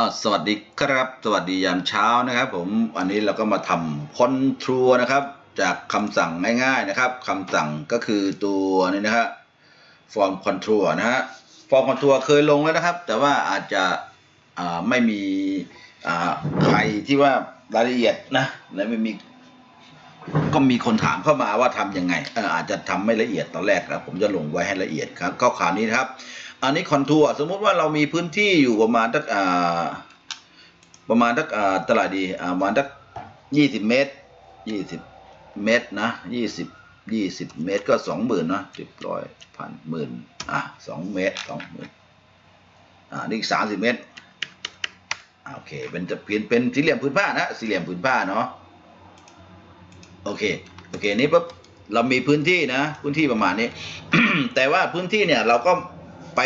อสวัสดีครับ สวัสดียามเช้านะครับ ผมวันนี้เราก็มาทำคอนทรัวนะครับ จากคำสั่งง่ายๆนะครับคำสั่งก็คือตัวนี้นะฮะฟอร์มคอนทรัวนะฮะฟอร์มคอนทรัวเคยลงแล้วนะครับ แต่ว่าอาจจะไม่มีใครที่ว่ารายละเอียดนะและไม่มีก็มีคนถามเข้ามาว่าทำยังไงอาจจะทำไม่ละเอียดตอนแรกนะผมจะลงไว้ให้ละเอียดครับก็ข่าวนี้นะครับ อันนี้คอนทัวร์สมมุติว่าเรามีพื้นที่อยู่ประมาณสักอ่าประมาณสักอ่าเท่าไหร่ดีอ่าประมาณสักยี่สิบเมตรยี่สิบเมตรนะยี่สิบยี่สิบเมตรก็สองหมื่นนะสิบร้อยพันหมื่นอะสองเมตรสองหมื่นอ่านี่สามสิบเมตรโอเคเป็นจะเปลี่ยนเป็นสี่เหลี่ยมพื้นผ้านะสี่เหลี่ยมพื้นผ้าเนาะโอเคโอเคนี่ปุ๊บเรามีพื้นที่นะ พื้นที่ประมาณนี้ แต่ว่าพื้นที่เนี่ยเราก็ ไป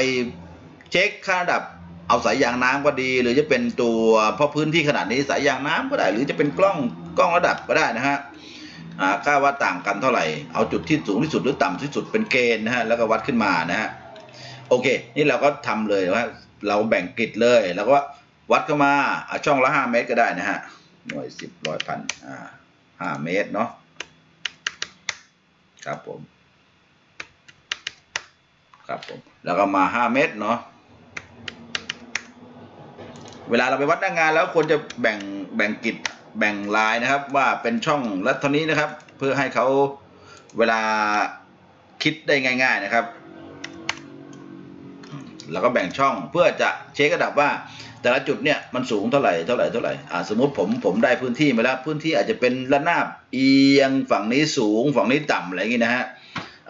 เช็คค่าระดับเอาสายยางน้ำก็ดี หรือจะเป็นตัวเพราะพื้นที่ขนาดนี้สายยางน้ำก็ได้ หรือจะเป็นกล้องกล้องระดับก็ได้นะฮะอ่าค่าว่าต่างกันเท่าไหร่ เอาจุดที่สูงที่สุดหรือต่ำที่สุดเป็นเกณฑ์นะฮะแล้วก็วัดขึ้นมานะฮะโอเค นี่เราก็ทำเลยว่าเราแบ่งกริดเลยแล้วก็วัดเข้ามาอะช่องละห้าเมตรก็ได้นะฮะหน่วยสิบร้อยพันอ่าห้าเมตรเนาะครับผม ครับผมแล้วก็มาห้าเมตรเนาะเวลาเราไปวัดหน้างานแล้วควรจะแบ่งแบ่งกิจแบ่งลายนะครับ ว่าเป็นช่องละเท่านี้นะครับ เพื่อให้เขาเวลาคิดได้ง่าย ๆนะครับ แล้วก็แบ่งช่องเพื่อจะเช็คระดับว่า แต่ละจุดเนี่ยมันสูงเท่าไหร่เท่าไหร่เท่าไหร่อ่าสมมติผมผมได้พื้นที่มาแล้วพื้นที่อาจจะเป็นระนาบเอียงฝั่งนี้สูงฝั่งนี้ต่ำอะไรอย่างงี้นะฮะ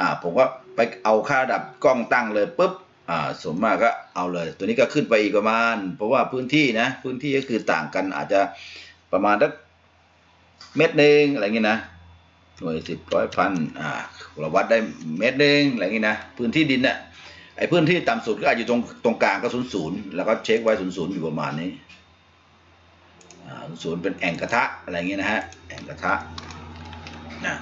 อ่าผมก็ ไปเอาค่าระดับกล้องตั้งเลยปุ๊บอ่าสมมากก็เอาเลย ตัวนี้ก็ขึ้นไปอีกประมาณ เพราะว่าพื้นที่นะพื้นที่ก็คือต่างกันอาจจะประมาณสักเม็ดหนึ่งอะไรอย่างงี้นะหน่วยสิบร้อยพันอ่าเราวัดได้เม็ดหนึ่งอะไรอย่างงี้นะพื้นที่ดินเนี่ยไอ้พื้นที่ต่ำสุดก็อาจจะตรงตรงกลางก็ศูนย์ศูนย์แล้วก็เช็คไว้ศูนย์ศูนย์อยู่ประมาณนี้ศูนย์เป็นแอ่งกระทะอะไรเงี้ยนะฮะแอ่งกระทะนะ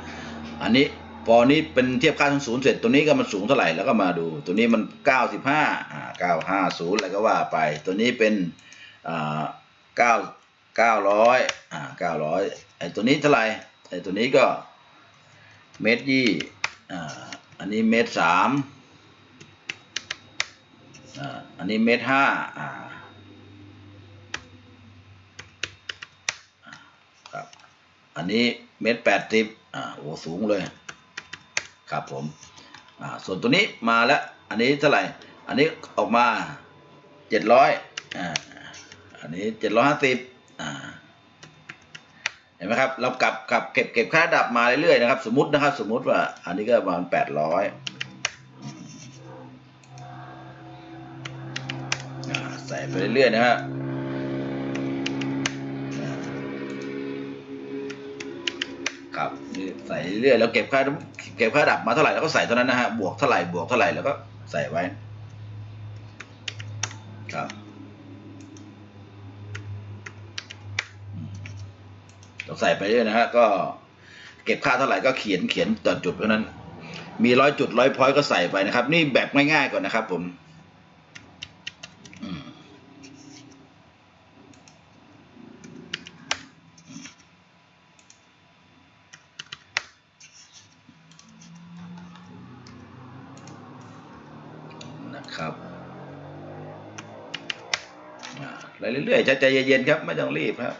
อันนี้ พอนี้เป็นเทียบค่าศูนย์ศูนย์เสร็จตัวนี้ก็มันสูงเท่าไหร่แล้วก็มาดู ตัวนี้มันเก้าสิบห้าอ่าเก้าห้าศูนย์อะไรก็ว่าไป ตัวนี้เป็นอ่าเก้าเก้าร้อยอ่าเก้าร้อยไอ้ตัวนี้เท่าไหร่ไอ้ตัวนี้ก็เมตรยี่อ่าอันนี้เมตรสามอ่าอันนี้เมตรห้าอ่าครับอันนี้เมตรแปดสิบอ่าโอ้สูงเลย ครับผมอ่าส่วนตัวนี้มาแล้ว อันนี้เท่าไหร่ อันนี้ออกมาเจ็ดร้อยอ่าอันนี้เจ็ดร้อยห้าสิบอ่าเห็นไหมครับ เรากลับกลับเก็บเก็บค่าดับมาเรื่อยๆนะครับ สมมตินะครับ สมมติว่า อันนี้ก็ประมาณแปดร้อยอ่าใส่ไปเรื่อยๆนะฮะ ใส่เรื่อยแล้วเก็บค่าเก็บค่าดับมาเท่าไหร่แล้วก็ใส่เท่านั้นนะฮะบวกเท่าไหร่บวกเท่าไหร่แล้วก็ใส่ไว้ครับเราใส่ไปเรื่อยนะฮะก็เก็บค่าเท่าไหร่ก็เขียนเขียนต่อจุดเพราะนั้น มีร้อยจุดร้อยพอยต์ก็ใส่ไปนะครับ นี่แบบง่ายๆก่อนนะครับผม นะครับอ่เรื่อยๆใจเย็นๆครับ ไม่ต้องรีบครับ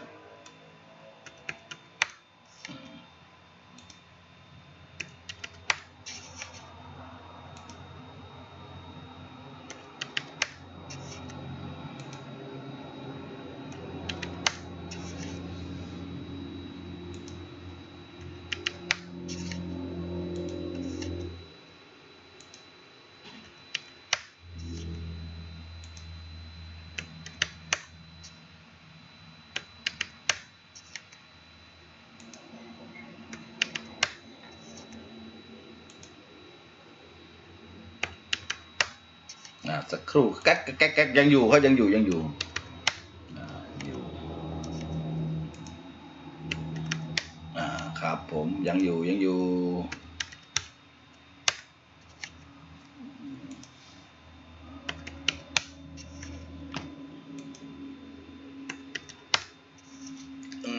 สักครู่แก๊กแก๊กแก๊กยังอยู่เขายังอยู่ยังอยู่อยู่อ่าครับผมยังอยู่ยังอยู่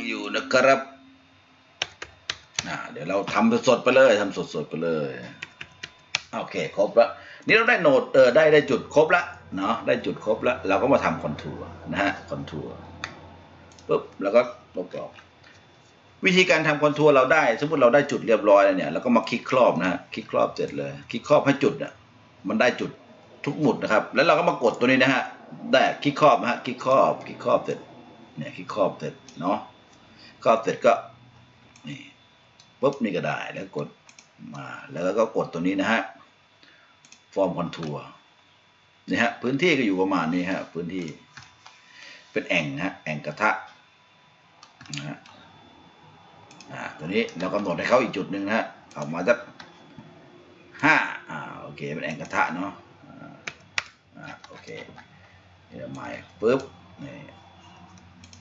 อยู่นะครับเดี๋ยวเราทำสดๆไปเลยทำสดๆไปเลย โอเค ครบแล้ว นี่เราได้โหนดเออได้ได้จุดครบแล้วเนาะได้จุดครบแล้ว เราก็มาทำคอนทัวร์นะฮะคอนทัวร์ปุ๊บแล้วก็ลบออกวิธีการทำคอนทัวร์เราได้ สมมติเราได้จุดเรียบร้อยแล้วเนี่ยเราก็มาคลิกครอบนะฮะคลิกครอบเสร็จเลย คลิกครอบให้จุดอะมันได้จุดทุกหมุดนะครับ แล้วเราก็มากดตัวนี้นะฮะได้คลิกครอบนะฮะคลิกครอบคลิกครอบเสร็จเนี่ยคลิกครอบเสร็จเนาะครอบเสร็จก็นี่ปุ๊บนี่ก็ได้แล้วกดมาแล้วก็กดตัวนี้นะฮะ ฟอร์มคอนทัวร์นี่ฮะพื้นที่ก็อยู่ประมาณนี้ฮะพื้นที่เป็นแอ่งฮะแอ่งกระทะนะฮะอ่าตัวนี้เรากำหนดให้เขาอีกจุดหนึ่งนะฮะออกมาสักห้าอ่าโอเคเป็นแอ่งกระทะเนาะอ่าโอเคนี่เราหมายปุ๊บนี่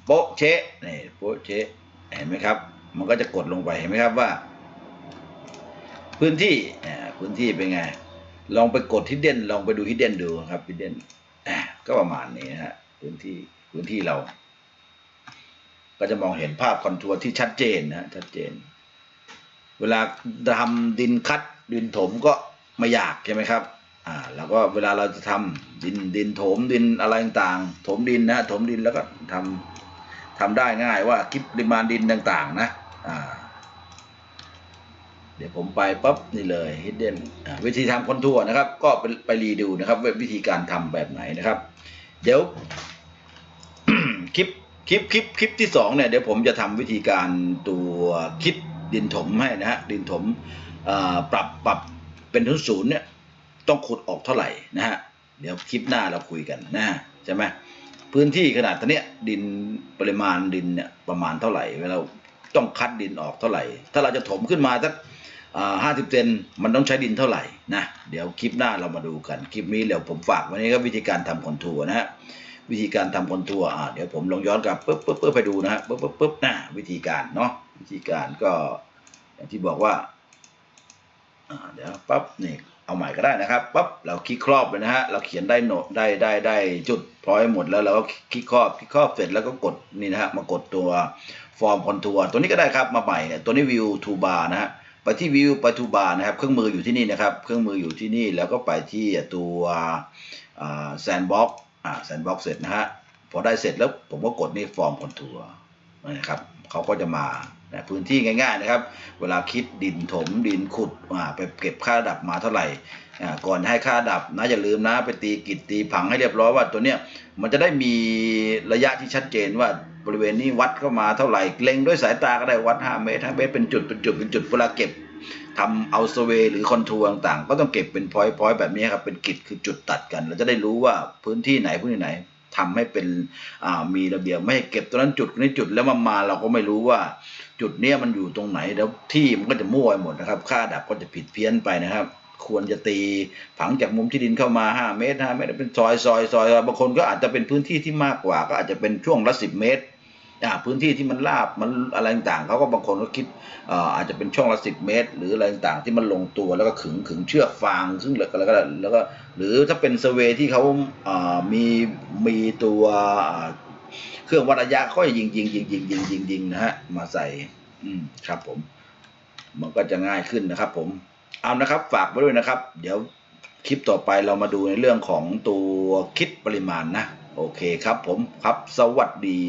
โป๊ะเชะนี่โป๊ะเชะเห็นไหมครับ มันก็จะกดลงไปเห็นไหมครับว่า พื้นที่อ่าพื้นที่เป็นไง ลองไปกดฮิดเด้นลองไปดูฮิดเด้นดูครับฮิดเด้นก็ประมาณนี้นะฮะพื้นที่พื้นที่เรา ก็จะมองเห็นภาพคอนทัวร์ที่ชัดเจนนะชัดเจน เวลาทำดินคัดดินถมก็ไม่ยากใช่ไหมครับอ่าแล้วก็เวลาเราจะทำดินดินถมดินอะไรต่างๆ ถมดินนะถมดินแล้วก็ทำทำได้ง่ายว่าคิดปริมาณดินต่าง ๆ นะอ่า ดี๋ยวผมไปปั๊บนี่เลย hidden วิธีทำคอนทัวร์นะครับ ก็ไปไปรีดูนะครับวิธีการทำแบบไหนนะครับ เดี๋ยวคลิปคลิปคลิปคลิปที่สองเนี่ยเดี๋ยวผมจะทำวิธีการตัวคิดดินถมให้นะฮะดินถมปรับปรับเป็นทุนศูนย์เนี่ยต้องขุดออกเท่าไหร่นะฮะเดี๋ยวคลิปหน้าเราคุยกันนะฮะใช่ไหมพื้นที่ขนาดตัวเนี้ยดินปริมาณดินเนี่ยประมาณเท่าไหร่เวลา ต้องคัดดินออกเท่าไหร่ ถ้าเราจะถมขึ้นมาสักห้าสิบเซนมันต้องใช้ดินเท่าไหร่นะเดี๋ยวคลิปหน้าเรามาดูกัน คลิปนี้เดี๋ยวผมฝากไว้นี้ก็วิธีการทำคอนทัวร์นะฮะวิธีการทำคอนทัวร์เดี๋ยวผมลองย้อนกลับปุ๊บปุ๊บปุ๊บไปดูนะฮะปุ๊บปุ๊บปุ๊บนะวิธีการเนาะวิธีการก็อย่างที่บอกว่าอ่าเดี๋ยวปั๊บนี่ เอาใหม่ก็ได้นะครับปั๊บเราคลิกครอบเลยนะฮะเราเขียนได้โนได้ได้ได้จุดพร้อยหมดแล้วเราก็คลิกครอบคลิกครอบเสร็จแล้วก็กดนี่นะฮะมากดตัวฟอร์มคอนทัวร์ตัวนี้ก็ได้ครับมาใหม่ตัวนี้วิวทูบาร์นะฮะไปที่วิวไปทูบาร์นะครับ เครื่องมืออยู่ที่นี่นะครับ เครื่องมืออยู่ที่นี่แล้วก็ไปที่ตัวแซนบ็อกแซนบ็อกเสร็จนะฮะพอได้เสร็จแล้วผมก็กดนี่ฟอร์มคอนทัวร์นะครับเขาก็จะมา นะพื้นที่ง่ายๆนะครับ เวลาคิดดินถมดินขุดอ่าไปเก็บค่าดับมาเท่าไหร่ก่อนให้ค่าดับนะอย่าลืมนะไปตีกิจตีผังให้เรียบร้อยว่าตัวเนี้ยมันจะได้มีระยะที่ชัดเจนว่าบริเวณนี้วัดเข้ามาเท่าไหร่เล็งด้วยสายตาก็ได้วัด 5 เมตร5เมตรเป็นจุดเป็นจุดเป็นจุดเวลาเก็บทำเอาเซเวหรือคอนทัวร์ต่างๆ ก็ต้องเก็บเป็นพอยต์พอยต์แบบนี้ครับเป็นกิจคือจุดตัดกัน เราจะได้รู้ว่าพื้นที่ไหนพื้นที่ไหน ทำให้เป็นมีระเบียบไม่ให้เก็บตรงนั้นจุดนี้จุดแล้วมามาเราก็ไม่รู้ว่า จุดเนี้ยมันอยู่ตรงไหนแล้วที่มันก็จะมั่วไปหมดนะครับ ค่าดับก็จะผิดเพี้ยนไปนะครับ ควรจะตีผังจากมุมที่ดินเข้ามา 5 เมตร5เมตรเป็นซอยซอยซอยบางคนก็อาจจะเป็นพื้นที่ที่มากกว่า ก็อาจจะเป็นช่วงละ 10 เมตร พื้นที่ที่มันราบมันอะไรต่างเขาก็บางคนก็คิดอาจจะเป็นช่วงละ10เมตร หรืออะไรต่างที่มันลงตัวแล้วก็ขึงขึงเชือกฟาง ซึ่งแล้วก็แล้วก็แล้วก็หรือถ้าเป็นเซเวที่เขาอ่ามีมีตัวเครื่องวัดระยะก็ยิงยิงยิงยิงยิงยิงยิงนะฮะมาใส่อืมครับผม มันก็จะง่ายขึ้นนะครับ ผมเอานะครับ ฝากไว้ด้วยนะครับ เดี๋ยวคลิปต่อไปเรามาดูในเรื่องของตัวคิดปริมาณนะ โอเคครับผมครับสวัสดี